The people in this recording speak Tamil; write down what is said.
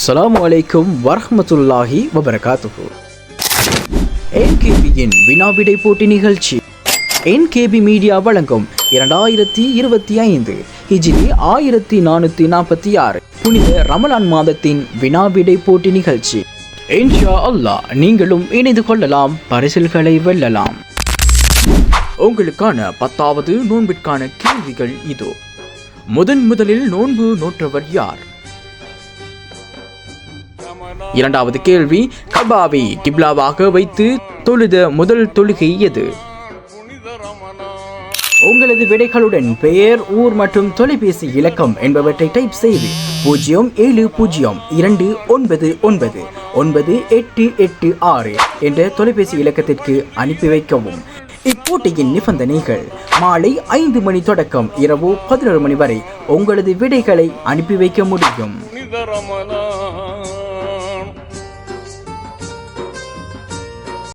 அஸ்லாம் அலைக்கும் வரமத்துல்லாஹி வபரகாத்து என்கேபியின் வினாவிடை போட்டி நிகழ்ச்சி. என்கேபி மீடியா வழங்கும் இரண்டாயிரத்தி இருபத்தி ஐந்து ஹிஜ்ரி ஆயிரத்தி நானூற்றி நாற்பத்தி ஆறு புனித ரமலான் மாதத்தின் வினாவிடை போட்டி நிகழ்ச்சி. இன்ஷா அல்லாஹ் நீங்களும் இணைந்து கொள்ளலாம் பரிசில்களை வெல்லலாம். உங்களுக்கான பத்தாவது நோன்பிற்கான கேள்விகள் இதோ. முதன் முதலில் நோன்பு நோற்றவர் யார்? இரண்டாவது கேள்வி கபாவை கிப்லாவாக வைத்து தொழுத முதல் தொழுகை எது? உங்களது விடைகளுடன் பெயர் ஊர் மற்றும் தொலைபேசி இலக்கம் என்பவற்றை டைப் செய்து பூஜ்ஜியம் ஏழு பூஜ்ஜியம் இரண்டு ஒன்பது ஒன்பது ஒன்பது எட்டு எட்டு ஆறு என்ற தொலைபேசி இலக்கத்திற்கு அனுப்பி வைக்கவும். இப்போட்டியின் நிபந்தனைகள் மாலை ஐந்து மணி தொடக்கம் இரவு பதினொரு மணி வரை உங்களது விடைகளை அனுப்பி வைக்க முடியும்.